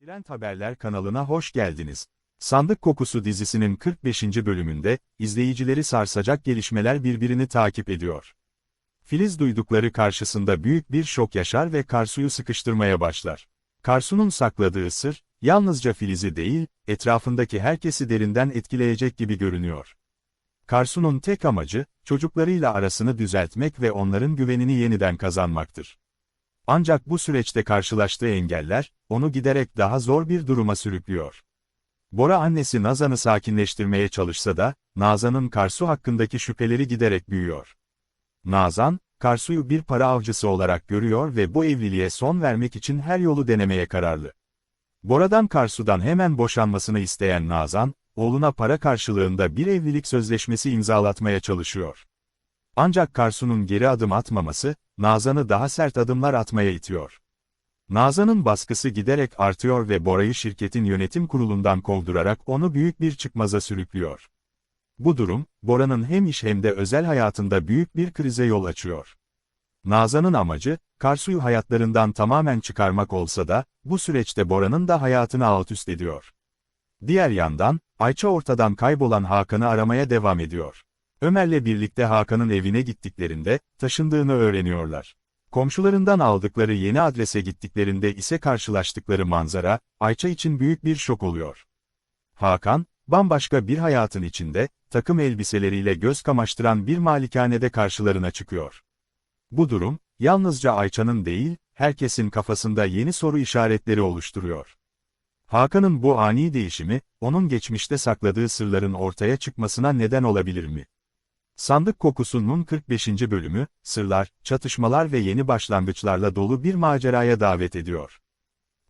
Trend Haberler kanalına hoş geldiniz. Sandık Kokusu dizisinin 45. bölümünde, izleyicileri sarsacak gelişmeler birbirini takip ediyor. Filiz duydukları karşısında büyük bir şok yaşar ve Karsu'yu sıkıştırmaya başlar. Karsu'nun sakladığı sır, yalnızca Filiz'i değil, etrafındaki herkesi derinden etkileyecek gibi görünüyor. Karsu'nun tek amacı, çocuklarıyla arasını düzeltmek ve onların güvenini yeniden kazanmaktır. Ancak bu süreçte karşılaştığı engeller, onu giderek daha zor bir duruma sürüklüyor. Bora annesi Nazan'ı sakinleştirmeye çalışsa da, Nazan'ın Karsu hakkındaki şüpheleri giderek büyüyor. Nazan, Karsu'yu bir para avcısı olarak görüyor ve bu evliliğe son vermek için her yolu denemeye kararlı. Bora'dan Karsu'dan hemen boşanmasını isteyen Nazan, oğluna para karşılığında bir evlilik sözleşmesi imzalatmaya çalışıyor. Ancak Karsu'nun geri adım atmaması, Nazan'ı daha sert adımlar atmaya itiyor. Nazan'ın baskısı giderek artıyor ve Bora'yı şirketin yönetim kurulundan kovdurarak onu büyük bir çıkmaza sürüklüyor. Bu durum, Bora'nın hem iş hem de özel hayatında büyük bir krize yol açıyor. Nazan'ın amacı, Karsu'yu hayatlarından tamamen çıkarmak olsa da, bu süreçte Bora'nın da hayatını alt üst ediyor. Diğer yandan, Ayça ortadan kaybolan Hakan'ı aramaya devam ediyor. Ömer'le birlikte Hakan'ın evine gittiklerinde, taşındığını öğreniyorlar. Komşularından aldıkları yeni adrese gittiklerinde ise karşılaştıkları manzara, Ayça için büyük bir şok oluyor. Hakan, bambaşka bir hayatın içinde, takım elbiseleriyle göz kamaştıran bir malikanede karşılarına çıkıyor. Bu durum, yalnızca Ayça'nın değil, herkesin kafasında yeni soru işaretleri oluşturuyor. Hakan'ın bu ani değişimi, onun geçmişte sakladığı sırların ortaya çıkmasına neden olabilir mi? Sandık Kokusu'nun 45. bölümü, sırlar, çatışmalar ve yeni başlangıçlarla dolu bir maceraya davet ediyor.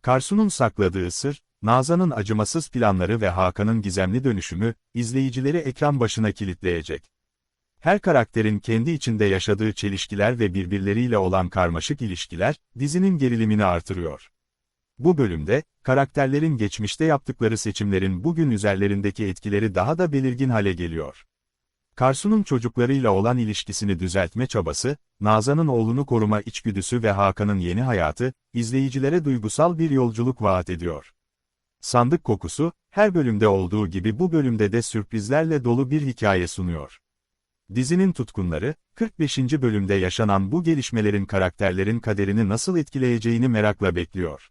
Karsu'nun sakladığı sır, Nazan'ın acımasız planları ve Hakan'ın gizemli dönüşümü, izleyicileri ekran başına kilitleyecek. Her karakterin kendi içinde yaşadığı çelişkiler ve birbirleriyle olan karmaşık ilişkiler, dizinin gerilimini artırıyor. Bu bölümde, karakterlerin geçmişte yaptıkları seçimlerin bugün üzerlerindeki etkileri daha da belirgin hale geliyor. Karsu'nun çocuklarıyla olan ilişkisini düzeltme çabası, Nazan'ın oğlunu koruma içgüdüsü ve Hakan'ın yeni hayatı, izleyicilere duygusal bir yolculuk vaat ediyor. Sandık kokusu, her bölümde olduğu gibi bu bölümde de sürprizlerle dolu bir hikaye sunuyor. Dizinin tutkunları, 45. bölümde yaşanan bu gelişmelerin karakterlerin kaderini nasıl etkileyeceğini merakla bekliyor.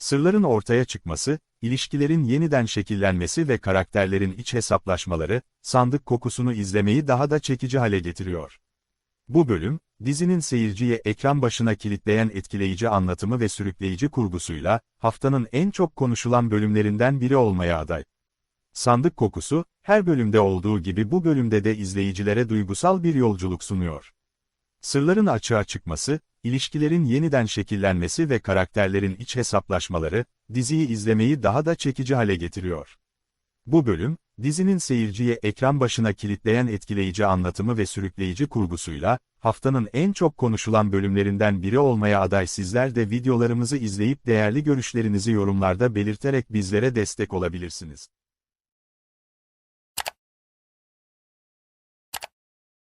Sırların ortaya çıkması, ilişkilerin yeniden şekillenmesi ve karakterlerin iç hesaplaşmaları, sandık kokusunu izlemeyi daha da çekici hale getiriyor. Bu bölüm, dizinin seyirciye ekran başına kilitleyen etkileyici anlatımı ve sürükleyici kurgusuyla, haftanın en çok konuşulan bölümlerinden biri olmaya aday. Sandık kokusu, her bölümde olduğu gibi bu bölümde de izleyicilere duygusal bir yolculuk sunuyor. Sırların açığa çıkması, ilişkilerin yeniden şekillenmesi ve karakterlerin iç hesaplaşmaları, diziyi izlemeyi daha da çekici hale getiriyor. Bu bölüm, dizinin seyirciye ekran başına kilitleyen etkileyici anlatımı ve sürükleyici kurgusuyla, haftanın en çok konuşulan bölümlerinden biri olmaya aday sizler de videolarımızı izleyip değerli görüşlerinizi yorumlarda belirterek bizlere destek olabilirsiniz.